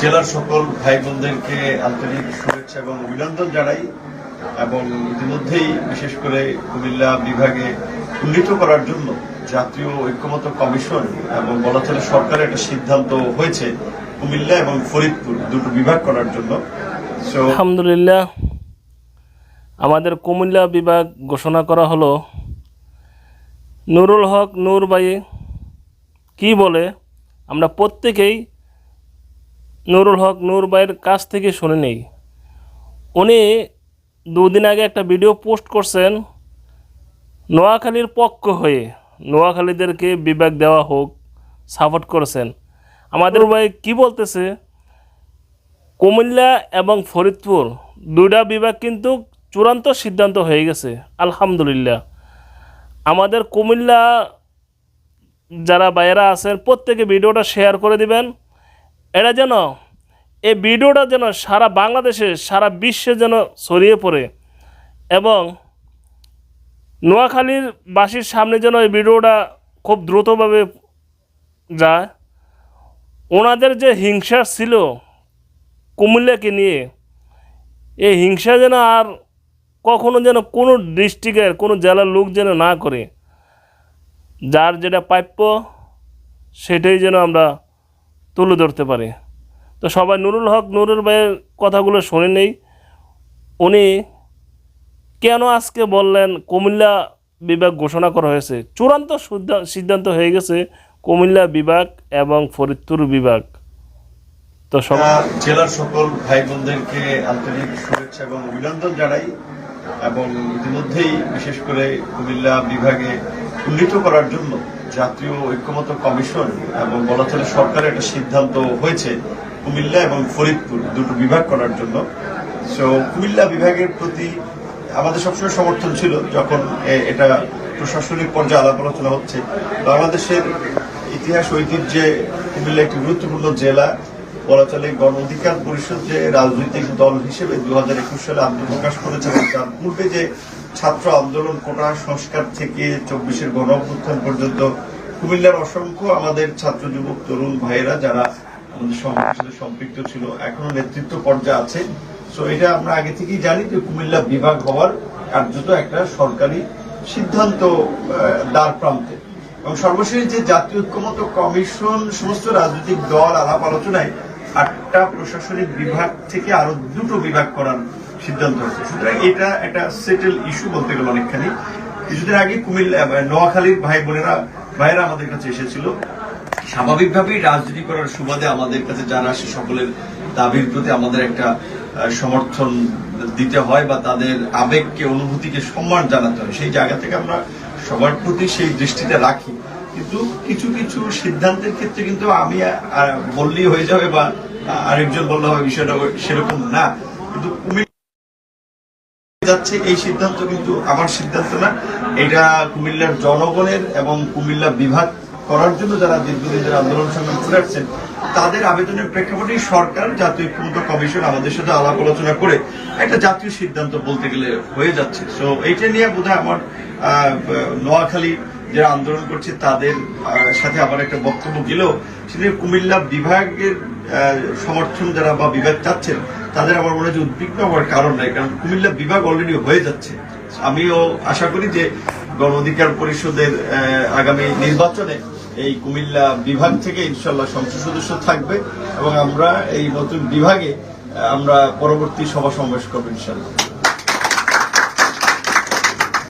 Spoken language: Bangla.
জেলার সকল ভাই বোনদেরকে আন্তরিক শুভেচ্ছা এবং অভিনন্দন জানাই এবং ইতিমধ্যেই, বিশেষ করে কুমিল্লা বিভাগে উন্নীত করার জন্য জাতীয় ঐক্যমত কমিশন এবং বলা চলে সরকারের একটা সিদ্ধান্ত হয়েছে কুমিল্লা এবং ফরিদপুর দুটো বিভাগ করার জন্য। আলহামদুলিল্লাহ। আমাদের কুমিল্লা বিভাগ ঘোষণা করা হলো, নুরুল হক নূর ভাই কি বলে, আমরা প্রত্যেকেই নুরুল হক নূর ভাইয়ের কাছ থেকে শুনে নেই। উনি দুদিন আগে একটা ভিডিও পোস্ট করছেন, নোয়াখালীর পক্ষ হয়ে। নোয়াখালীদেরকে বিবেক দেওয়া হোক, সাপোর্ট করেছেন। আমাদের ভাই কি বলতেছে? কুমিল্লা এবং ফরিদপুর দুইটা বিভাগ কিন্তু চূড়ান্ত সিদ্ধান্ত হয়ে গেছে, আলহামদুলিল্লাহ। আমাদের কুমিল্লা যারা বাইরা আছেন, প্রত্যেকে ভিডিওটা শেয়ার করে দিবেন। এটা যেন এই ভিডিওটা যেন সারা বাংলাদেশে, সারা বিশ্বে যেন ছড়িয়ে পড়ে এবং নোয়াখালীর বাসীর সামনে যেন এই ভিডিওটা খুব দ্রুতভাবে যায়। ওনাদের যে হিংসা ছিল কুমিল্লাকে নিয়ে, এই হিংসা যেন আর কখনো যেন কোনো ডিস্ট্রিক্টের, কোনো জেলার লোক যেন না করে। যার যেটা প্রাপ্য, সেটাই যেন আমরা তুলে ধরতে পারে। তো সবাই নুরুল হক নুরুল ভাইয়ের কথাগুলো শুনে নেই। উনি কেন আজকে বললেন কুমিল্লা বিভাগ ঘোষণা করা হয়েছে? চূড়ান্ত সিদ্ধান্ত হয়ে গেছে কুমিল্লা বিভাগ এবং ফরিদপুর বিভাগ। তো সব জেলার সকল ভাই বোনদেরকে আন্তরিক শুভেচ্ছা এবং অভিনন্দন জানাই এবং ইতিমধ্যেই বিশেষ করে কুমিল্লা বিভাগে উন্নীত করার জন্য জাতীয় ঐক্যমত কমিশন এবং বলা চলে সরকারের একটা সিদ্ধান্ত হয়েছে কুমিল্লা এবং ফরিদপুর দুটো বিভাগ করার জন্য। সো কুমিল্লা বিভাগের প্রতি আমাদের সবসময় সমর্থন ছিল যখন এটা প্রশাসনিক পর্যায়ে আলাপ আলোচনা হচ্ছে। বাংলাদেশের ইতিহাস ঐতিহ্যে কুমিল্লা একটি গুরুত্বপূর্ণ জেলা। বলা চলে গণ অধিকার পরিষদ যে রাজনৈতিক দল হিসেবে দু হাজার একুশ সালে আত্মপ্রকাশ করেছে তার পূর্বে যে ছাত্র আন্দোলন কোটা সংস্কার থেকে চব্বিশের গণ অভ্যুত্থান পর্যন্ত কুমিল্লার অসংখ্য আমাদের ছাত্র যুবক, তরুণ ভাইয়েরা যারা আমাদের সাথে সম্পৃক্ত ছিল, এখনও নেতৃত্ব পর্যায়ে আছে। সো এটা আমরা আগে থেকেই জানি যে কুমিল্লা বিভাগ হওয়ার কার্যত একটা সরকারি সিদ্ধান্ত দ্বার প্রান্তে। এবং সর্বশেষ যে জাতীয় ঐক্যমত কমিশন, সমস্ত রাজনৈতিক দল, আলাপ আলোচনায় আটটা প্রশাসনিক বিভাগ থেকে আরও দুটো বিভাগ করার সিদ্ধান্ত হয়েছে। সুতরাং এটা একটা সেটেল ইস্যু বলতে গেলে অনেকখানি। কিছুদিন আগে কুমিল্লা নোয়াখালীর ভাই বোনেরা, ভাইয়েরা আমাদের কাছে এসেছিল। স্বাভাবিকভাবেই রাজনীতি করার সুবাদে আমাদের কাছে যারা আসে, সকলের দাবির প্রতি আমাদের একটা সমর্থন দিতে হয় বা তাদের আবেগকে, অনুভূতিকে সম্মান জানাতে হয়। সেই জায়গা থেকে আমরা সবার প্রতি সেই দৃষ্টিতে রাখি। কিন্তু কিছু কিছু সিদ্ধান্তের ক্ষেত্রে কিন্তু আমি বললেই হয়ে যাবে বা আরেকজন বললে হবে বিষয়টা সেরকম না। কিন্তু যাচ্ছে এই সিদ্ধান্ত কিন্তু আমার সিদ্ধান্ত না। এটা কুমিল্লার জনগণের এবং কুমিল্লা বিভাগ করার জন্য যারা দীর্ঘদিন যারা আন্দোলন সংগ্রাম করে আসছেন তাদের আবেদনের প্রেক্ষাপটেই সরকার জাতীয় ঐক্যমত্য কমিশন আমাদের সাথে আলাপ আলোচনা করে একটা জাতীয় সিদ্ধান্ত বলতে গেলে হয়ে যাচ্ছে। সো এইটা নিয়ে বোধহয় আমার নোয়াখালী যারা আন্দোলন করছে, তাদের সাথে আমার একটা বক্তব্য গেলেও সেটা কুমিল্লা বিভাগের সমর্থন যারা বা বিভাগ চাচ্ছেন, তাদের আমার মনে হয় উদ্বিগ্ন হওয়ার কারণ নাই, কারণ কুমিল্লা বিভাগ অলরেডি হয়ে যাচ্ছে। আমিও আশা করি যে গণ অধিকার পরিষদের আগামী নির্বাচনে এই কুমিল্লা বিভাগ থেকে ইনশাল্লাহ সংসদ সদস্য থাকবে এবং আমরা এই নতুন বিভাগে, আমরা পরবর্তী সভা সমাবেশ করব ইনশাল্লাহ